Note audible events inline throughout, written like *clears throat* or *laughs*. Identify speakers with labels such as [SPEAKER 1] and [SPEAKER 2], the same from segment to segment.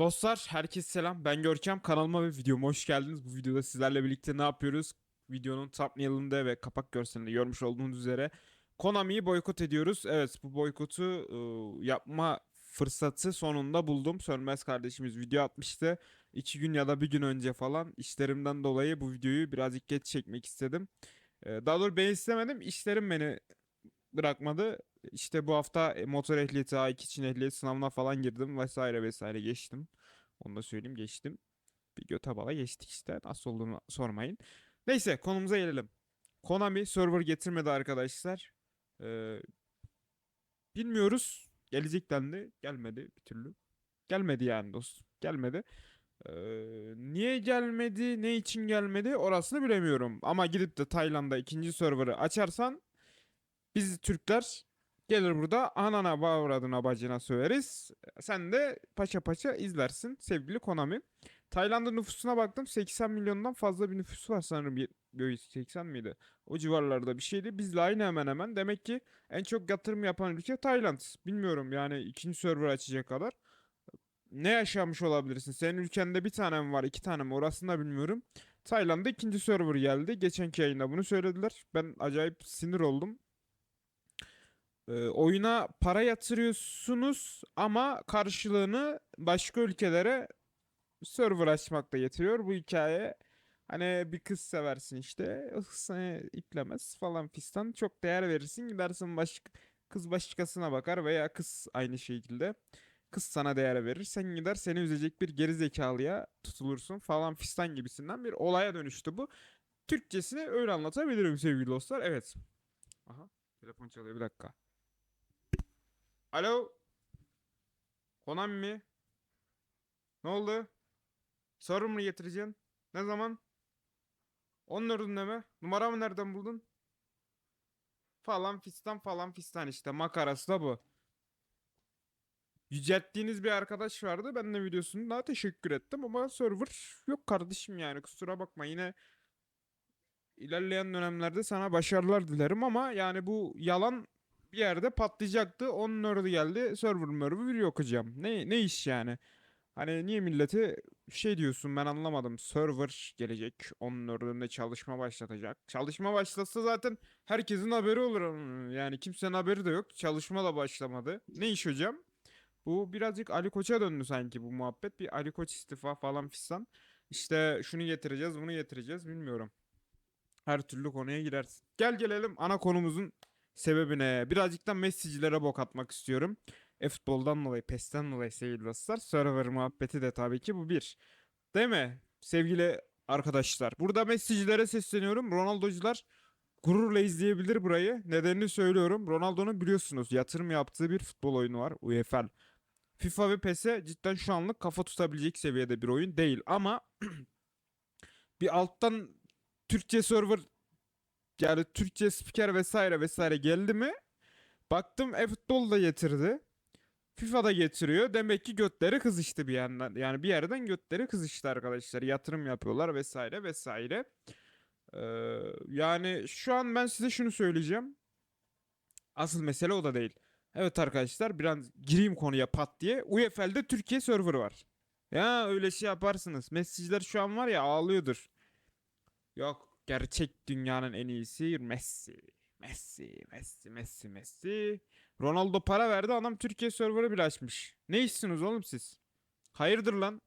[SPEAKER 1] Dostlar herkese selam. Ben Görkem. Kanalıma ve videoma hoş geldiniz. Bu videoda sizlerle birlikte ne yapıyoruz? Videonun thumbnail'ında ve kapak görselinde görmüş olduğunuz üzere Konami'yi boykot ediyoruz. Evet bu boykotu e, yapma fırsatı sonunda buldum. Sönmez kardeşimiz video atmıştı. İki gün ya da bir gün önce falan işlerimden dolayı bu videoyu birazcık geç çekmek istedim. E, daha doğrusu ben istemedim. İşlerim beni bırakmadı. İşte bu hafta e, motor ehliyeti A2 için ehliyet sınavına falan girdim vesaire vesaire geçtim. Onu da söyleyeyim geçtim. Bir göte bala geçtik işte. Nasıl olduğunu sormayın. Neyse konumuza gelelim. Konami server getirmedi arkadaşlar. Ee, bilmiyoruz. Gelecek dendi. Gelmedi bir türlü. Gelmedi yani dostum. Gelmedi. Ee, niye gelmedi, ne için gelmedi orasını bilemiyorum. Ama gidip de Tayland'da ikinci server'ı açarsan biz Türkler gelir burada anana avradına bacına söveriz. Sen de paça paça izlersin sevgili Konami. Tayland'ın nüfusuna baktım 80 milyondan fazla bir nüfusu var sanırım. Ye- Yo, 80 miydi? O civarlarda bir şeydi. Bizle aynı hemen hemen. Demek ki en çok yatırım yapan ülke Tayland. Bilmiyorum yani ikinci server açacak kadar. Ne yaşamış olabilirsin? Senin ülkende bir tane mi var, iki tane mi? Orasını da bilmiyorum. Tayland'da ikinci server geldi. Geçenki yayında bunu söylediler. Ben acayip sinir oldum. Ee, oyuna para yatırıyorsunuz ama karşılığını başka ülkelere server açmakla getiriyor. Bu hikaye hani bir kız seversin işte seni iplemez falan fistan çok değer verirsin gidersin baş, kız başkasına bakar veya kız aynı şekilde kız sana değer verir sen gider seni üzecek bir geri zekalıya tutulursun falan fistan gibisinden bir olaya dönüştü bu. Türkçesini öyle anlatabilirim sevgili dostlar. Evet. Aha telefon çalıyor bir dakika. Alo. Konami mi? Ne oldu? Sorun mu getireceksin? Ne zaman? Onun ürünle mi? Numaramı nereden buldun? Falan fistan falan fistan işte makarası da bu. Yücelttiğiniz bir arkadaş vardı. Ben de videosunu daha teşekkür ettim ama server yok kardeşim yani kusura bakma yine ilerleyen dönemlerde sana başarılar dilerim ama yani bu yalan bir yerde patlayacaktı. Onun orada geldi. Server merver yok hocam. Ne, ne iş yani? Hani niye millete şey diyorsun ben anlamadım. Server gelecek. Onun önünde çalışma başlatacak. Çalışma başlatsa zaten herkesin haberi olur. Yani kimsenin haberi de yok. Çalışma da başlamadı. Ne iş hocam? Bu birazcık Ali Koç'a döndü sanki bu muhabbet. Bir Ali Koç istifa falan fistan. İşte şunu getireceğiz, bunu getireceğiz bilmiyorum. Her türlü konuya girersin. Gel gelelim ana konumuzun sebebine. Birazcık da Messi'cilere bok atmak istiyorum. E-futboldan dolayı, PES'ten dolayı sevgili dostlar. Server muhabbeti de tabii ki bu bir. Değil mi? Sevgili arkadaşlar. Burada Messi'cilere sesleniyorum. Ronaldo'cular gururla izleyebilir burayı. Nedenini söylüyorum. Ronaldo'nun biliyorsunuz yatırım yaptığı bir futbol oyunu var. UEFL. FIFA ve PES'e cidden şu anlık kafa tutabilecek seviyede bir oyun değil. Ama *clears throat* bir alttan Türkçe server yani Türkçe spiker vesaire vesaire geldi mi? Baktım e-futbol da getirdi. FIFA da getiriyor. Demek ki götleri kızıştı bir yandan. Yani bir yerden götleri kızıştı arkadaşlar. Yatırım yapıyorlar vesaire vesaire. Ee, yani şu an ben size şunu söyleyeceğim. Asıl mesele o da değil. Evet arkadaşlar biraz gireyim konuya pat diye. UEFL'de Türkiye server var. Ya öyle şey yaparsınız. Messi'ciler şu an var ya ağlıyordur. Yok gerçek dünyanın en iyisi Messi. Messi, Messi, Messi, Messi. Ronaldo para verdi adam Türkiye serverı bile açmış. Ne işsiniz oğlum siz? Hayırdır lan?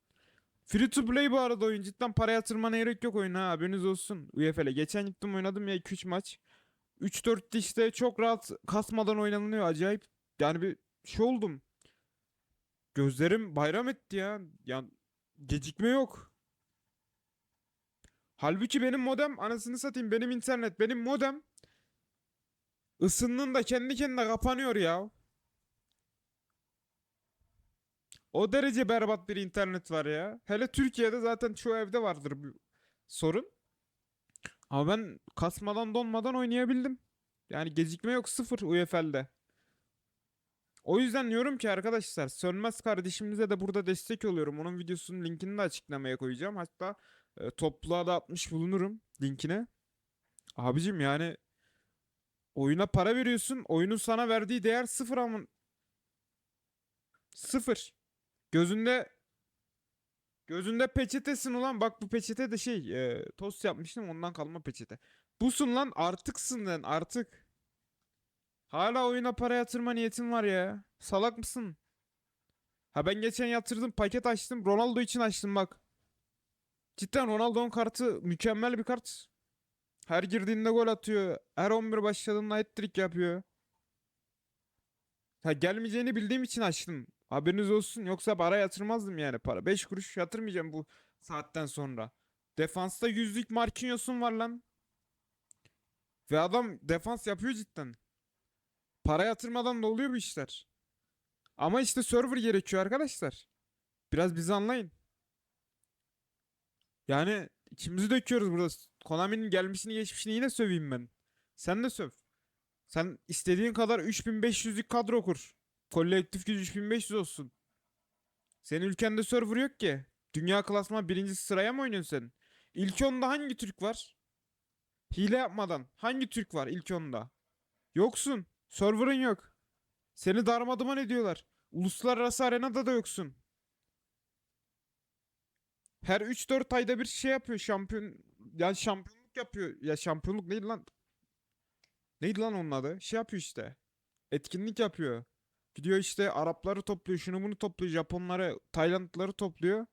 [SPEAKER 1] Free to play bu arada oyun. Cidden para yatırmana gerek yok oyuna ha. Haberiniz olsun. UEFL'e. Geçen gittim oynadım ya 2-3 maç. 3-4'te işte çok rahat kasmadan oynanılıyor. Acayip. Yani bir şey oldum. Gözlerim bayram etti ya. Ya gecikme yok. Halbuki benim modem anasını satayım benim internet benim modem ısındığında kendi kendine kapanıyor ya. O derece berbat bir internet var ya. Hele Türkiye'de zaten çoğu evde vardır bu sorun. Ama ben kasmadan donmadan oynayabildim. Yani gecikme yok sıfır UEFL'de. O yüzden diyorum ki arkadaşlar Sönmez kardeşimize de burada destek oluyorum. Onun videosunun linkini de açıklamaya koyacağım. Hatta e, topluğa da atmış bulunurum linkine. Abicim yani oyuna para veriyorsun. Oyunun sana verdiği değer sıfır ama sıfır. Gözünde Gözünde peçetesin ulan. Bak bu peçete de şey e, tost yapmıştım ondan kalma peçete. Busun lan artıksın lan artık. Hala oyuna para yatırma niyetin var ya. Salak mısın? Ha ben geçen yatırdım paket açtım. Ronaldo için açtım bak. Cidden Ronaldo'nun kartı mükemmel bir kart. Her girdiğinde gol atıyor. Her 11 başladığında hat-trick yapıyor. Ha gelmeyeceğini bildiğim için açtım. Haberiniz olsun. Yoksa para yatırmazdım yani para. 5 kuruş yatırmayacağım bu saatten sonra. Defansta yüzlük Marquinhos'un var lan. Ve adam defans yapıyor cidden. Para yatırmadan da oluyor bu işler. Ama işte server gerekiyor arkadaşlar. Biraz bizi anlayın. Yani içimizi döküyoruz burada. Konami'nin gelmişini geçmişini yine söveyim ben. Sen de söv. Sen istediğin kadar 3500'lük kadro kur. Kolektif gücü 3500 olsun. Senin ülkende server yok ki. Dünya klasman birinci sıraya mı oynuyorsun sen? İlk onda hangi Türk var? Hile yapmadan hangi Türk var ilk onda? Yoksun. Server'ın yok. Seni darmaduman ediyorlar. Uluslararası arenada da yoksun. Her 3-4 ayda bir şey yapıyor şampiyon. Yani şampiyonluk yapıyor. Ya şampiyonluk neydi lan? Neydi lan onun adı? Şey yapıyor işte. Etkinlik yapıyor. Gidiyor işte Arapları topluyor, şunu bunu topluyor, Japonları, Taylandlıları topluyor.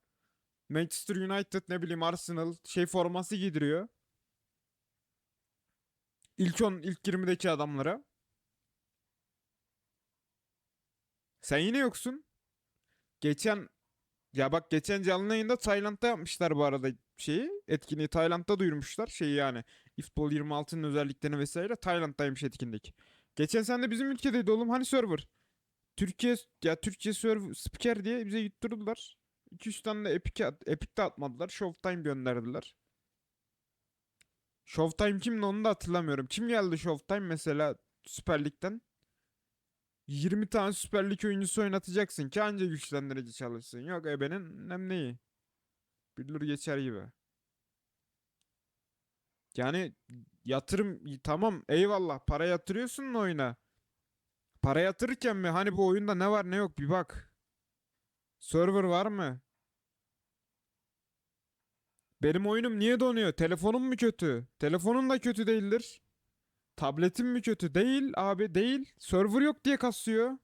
[SPEAKER 1] Manchester United ne bileyim Arsenal şey forması giydiriyor. İlk 10, ilk 20'deki adamlara. Sen yine yoksun. Geçen ya bak geçen canlı yayında Tayland'da yapmışlar bu arada şeyi. Etkinliği Tayland'da duyurmuşlar. Şeyi yani. İFBOL 26'nın özelliklerini vesaire Tayland'daymış etkinlik. Geçen sen de bizim ülkedeydi oğlum. Hani server? Türkiye ya Türkçe server spiker diye bize yutturdular. 2-3 tane de Epic, at- Epic de atmadılar. Showtime gönderdiler. Showtime kimdi onu da hatırlamıyorum. Kim geldi Showtime mesela Süper Lig'den? 20 tane Süper Lig oyuncusu oynatacaksın ki anca güçlendirici çalışsın. Yok ebenin nem neyi? Bilir geçer gibi. Yani yatırım tamam eyvallah para yatırıyorsun oyuna. Para yatırırken mi hani bu oyunda ne var ne yok bir bak. Server var mı? Benim oyunum niye donuyor? Telefonum mu kötü? Telefonun da kötü değildir. Tabletim mi kötü? Değil abi değil. Server yok diye kasıyor.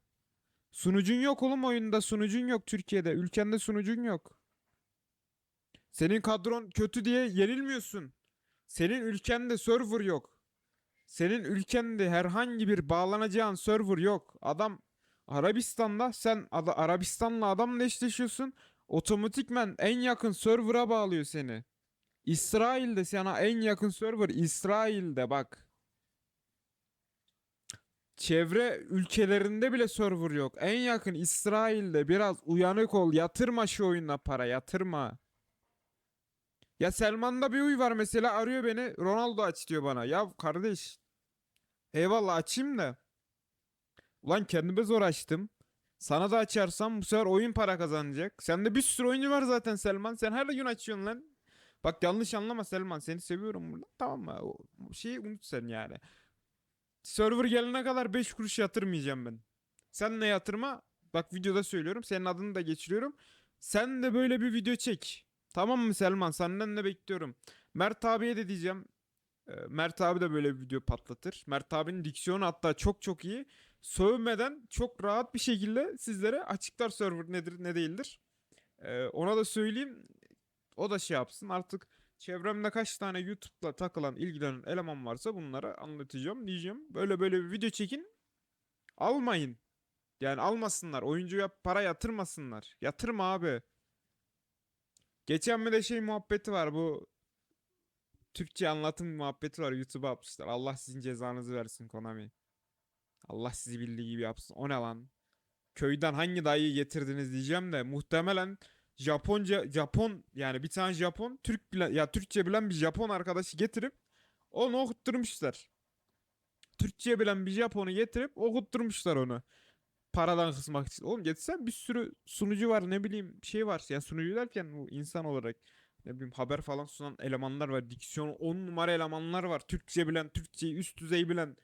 [SPEAKER 1] Sunucun yok oğlum oyunda. Sunucun yok Türkiye'de. Ülkende sunucun yok. Senin kadron kötü diye yenilmiyorsun. Senin ülkende server yok. Senin ülkende herhangi bir bağlanacağın server yok. Adam Arabistan'da sen Arabistan'la adamla eşleşiyorsun. Otomatikmen en yakın server'a bağlıyor seni. İsrail'de sana en yakın server İsrail'de bak. Çevre ülkelerinde bile server yok. En yakın İsrail'de biraz uyanık ol. Yatırma şu oyuna para yatırma. Ya Selman'da bir uy var mesela arıyor beni. Ronaldo aç diyor bana. Ya kardeş. Eyvallah açayım da. Ulan kendime zor açtım. Sana da açarsam bu sefer oyun para kazanacak. Sende bir sürü oyuncu var zaten Selman. Sen her gün açıyorsun lan. Bak yanlış anlama Selman. Seni seviyorum burada. Tamam mı? O şeyi unut sen yani. Server gelene kadar 5 kuruş yatırmayacağım ben. Sen ne yatırma? Bak videoda söylüyorum. Senin adını da geçiriyorum. Sen de böyle bir video çek. Tamam mı Selman? Senden de bekliyorum. Mert abiye de diyeceğim. Ee, Mert abi de böyle bir video patlatır. Mert abinin diksiyonu hatta çok çok iyi. Sövmeden çok rahat bir şekilde sizlere açıklar server nedir ne değildir. Ee, ona da söyleyeyim. O da şey yapsın. Artık çevremde kaç tane YouTube'la takılan, ilgilenen eleman varsa bunlara anlatacağım diyeceğim. Böyle böyle bir video çekin. Almayın. Yani almasınlar. Oyuncuya para yatırmasınlar. Yatırma abi. Geçen bir de şey muhabbeti var bu Türkçe anlatım muhabbeti var YouTube'a atmışlar. Allah sizin cezanızı versin Konami. Allah sizi bildiği gibi yapsın. O ne lan? Köyden hangi dayıyı getirdiniz diyeceğim de muhtemelen Japonca Japon yani bir tane Japon Türk ya Türkçe bilen bir Japon arkadaşı getirip onu okutturmuşlar. Türkçe bilen bir Japon'u getirip okutturmuşlar onu. Paradan kısmak için. Oğlum geçsen bir sürü sunucu var ne bileyim şey var. Yani sunucu derken bu insan olarak ne bileyim haber falan sunan elemanlar var. Diksiyon 10 numara elemanlar var. Türkçe bilen, Türkçeyi üst düzey bilen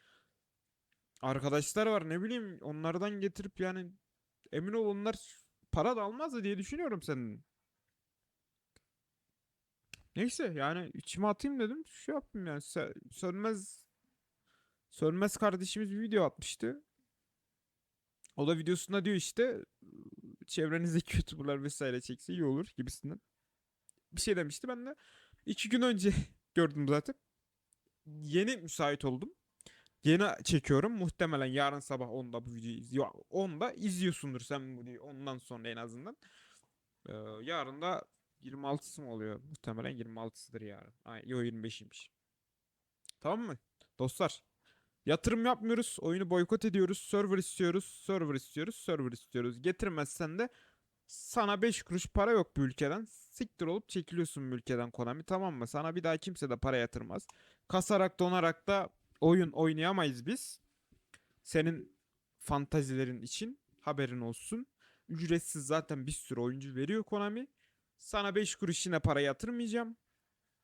[SPEAKER 1] arkadaşlar var. Ne bileyim onlardan getirip yani emin ol onlar para da almazdı diye düşünüyorum senin. Neyse yani içime atayım dedim. Şu yapayım yani. Sö- Sönmez Sönmez kardeşimiz bir video atmıştı. O da videosunda diyor işte çevrenizdeki *laughs* YouTuber'lar vesaire çekse iyi olur gibisinden. Bir şey demişti. Ben de iki gün önce *laughs* gördüm zaten. Yeni müsait oldum. Yeni çekiyorum. Muhtemelen yarın sabah 10'da bu videoyu izliyor. 10'da izliyorsundur sen bu videoyu. Ondan sonra en azından. Ee, yarın da 26'sı mı oluyor? Muhtemelen 26'sıdır yarın. Ay, yo 25'iymiş. Tamam mı? Dostlar. Yatırım yapmıyoruz. Oyunu boykot ediyoruz. Server istiyoruz. Server istiyoruz. Server istiyoruz. Getirmezsen de sana 5 kuruş para yok bu ülkeden. Siktir olup çekiliyorsun bu ülkeden Konami tamam mı? Sana bir daha kimse de para yatırmaz. Kasarak donarak da oyun oynayamayız biz. Senin fantazilerin için haberin olsun. Ücretsiz zaten bir sürü oyuncu veriyor Konami. Sana 5 kuruş yine para yatırmayacağım.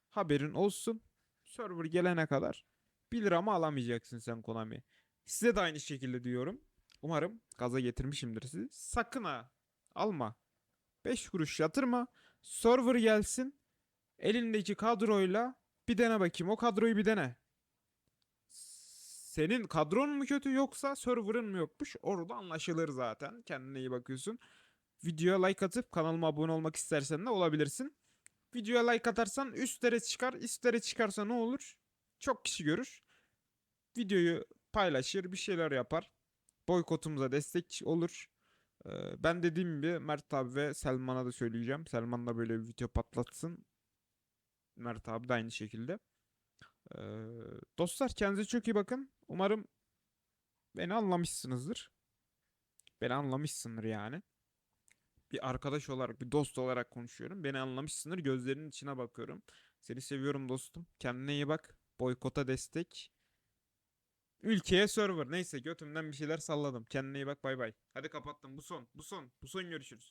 [SPEAKER 1] Haberin olsun. Server gelene kadar 1 liramı alamayacaksın sen Konami. Size de aynı şekilde diyorum. Umarım gaza getirmişimdir sizi. Sakın ha alma. 5 kuruş yatırma. Server gelsin. Elindeki kadroyla bir dene bakayım. O kadroyu bir dene. Senin kadron mu kötü yoksa server'ın mı yokmuş? Orada anlaşılır zaten. Kendine iyi bakıyorsun. Videoya like atıp kanalıma abone olmak istersen de olabilirsin. Videoya like atarsan üstlere çıkar. Üstlere çıkarsa ne olur? Çok kişi görür. Videoyu paylaşır, bir şeyler yapar. Boykotumuza destek olur. Ee, Ben dediğim gibi Mert abi ve Selman'a da söyleyeceğim. Selman da böyle bir video patlatsın. Mert abi de aynı şekilde. Ee, Dostlar kendinize çok iyi bakın. Umarım beni anlamışsınızdır. Beni anlamışsındır yani. Bir arkadaş olarak, bir dost olarak konuşuyorum. Beni anlamışsındır. Gözlerinin içine bakıyorum. Seni seviyorum dostum. Kendine iyi bak. Boykota destek. Ülkeye server. Neyse götümden bir şeyler salladım. Kendine iyi bak bay bay. Hadi kapattım. Bu son. Bu son. Bu son görüşürüz.